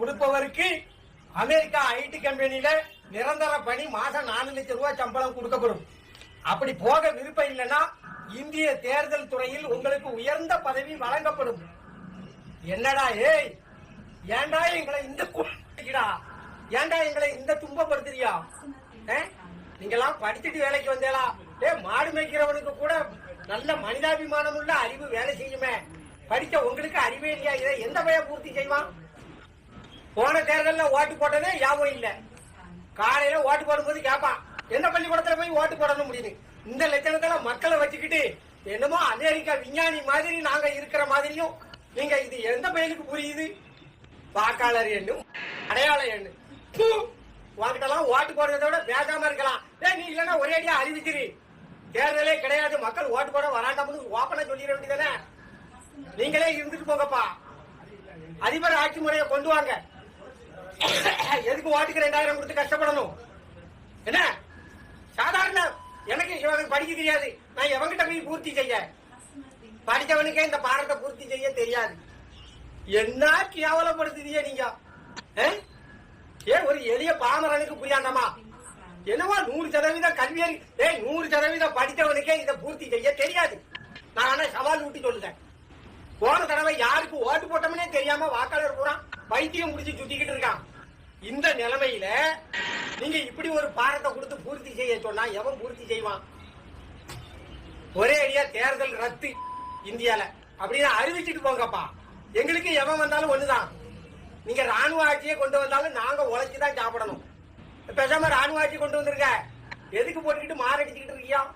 கொடுப்பவருக்கு America ID கம்பெனியில நிரந்தர பணி மாசம் நாலு லட்சம் ரூபாய் சம்பளம் கொடுக்கப்படும். அப்படி போக விருப்பம் இல்லைன்னா இந்திய தேர்தல் துறையில் உங்களுக்கு உயர்ந்த பதவி வழங்கப்படும். என்னடா ஏய் ஏன்டா எங்களை இந்த ஏண்டா ஏன்டா எங்களை இந்த துன்பப்படுத்துறியா? நீங்கெல்லாம் படிச்சுட்டு வேலைக்கு வந்தேலா ஏ மாடு மேய்க்கிறவனுக்கு கூட நல்ல மனிதாபிமானம் உள்ள அறிவு வேலை செய்யுமே. படிச்ச உங்களுக்கு அறிவே இல்லையா? இதை எந்த பையன் பூர்த்தி செய்வான்? போன தேர்தலில் ஓட்டு போட்டதே ஞாபகம் இல்லை. காலையில ஓட்டு போடும்போது கேட்பான் எந்த பள்ளிக்கூடத்துல போய் ஓட்டு போடணும்? முடியுது இந்த லட்சணத்துல மக்களை வச்சுக்கிட்டு என்னமோ அமெரிக்கா விஞ்ஞானி மாதிரி நாங்க இருக்கிற மாதிரியும் நீங்க இது எந்த பையனுக்கு புரியுது? வாக்காளர் எண்ணு அடையாள எண்ணு. பூ! ஓட்டு போடுறத விட பேசாம இருக்கலாம். ஏ நீ இல்லைன்னா ஒரே அடியா அறிவிச்சிரு. தேர்தலே கிடையாது மக்கள் ஓட்டு போட வராண்டாம்னு ஓப்பனா சொல்லிட வேண்டியதானே நீங்களே இருந்துட்டு போங்கப்பா. அதிபர் ஆட்சி முறையை கொண்டு வாங்க. எதுக்கு ஓட்டுக்கு ரெண்டாயிரம் கொடுத்து கஷ்டப்படணும்? என்ன? சாதாரண எனக்கு இவனுக்கு படிக்க தெரியாது. நான் எவங்கிட்ட போய் பூர்த்தி செய்ய. படித்தவனுக்கே இந்த பாடத்தை பூர்த்தி செய்ய தெரியாது. என்ன கேவலப்படுத்துதிய நீங்க? ஏ? ஏன் ஒரு எளிய பாமரனுக்கு புரியாண்டாமா என்னவோ நூறு சதவீதம் கல்வியறி ஏய் நூறு சதவீதம் படித்தவனுக்கே இதை பூர்த்தி செய்ய தெரியாது. நான் ஆனா சவால் விட்டு சொல்லுறேன் போன தடவை யாருக்கு ஓட்டு போட்டோம்னே தெரியாம வாக்காளர் பூரா வைத்தியம் முடிச்சு சுத்திக்கிட்டு இருக்கான். இந்த நிலைமையில நீங்க இப்படி ஒரு பாரத்தை கொடுத்து பூர்த்தி செய்ய சொன்னா எவன் பூர்த்தி செய்வான்? ஒரே அடியா தேர்தல் ரத்து இந்தியால. அப்படின்னு அறிவிச்சிட்டு போங்கப்பா. எங்களுக்கு எவன் வந்தாலும் ஒண்ணுதான். நீங்க ராணுவ ஆட்சியை கொண்டு வந்தாலும் நாங்க உழைச்சுதான் சாப்பிடணும். பேசாம ராணுவ ஆட்சி கொண்டு வந்திருக்க. எதுக்கு போட்டுக்கிட்டு மாரடிச்சுக்கிட்டு இருக்கியா?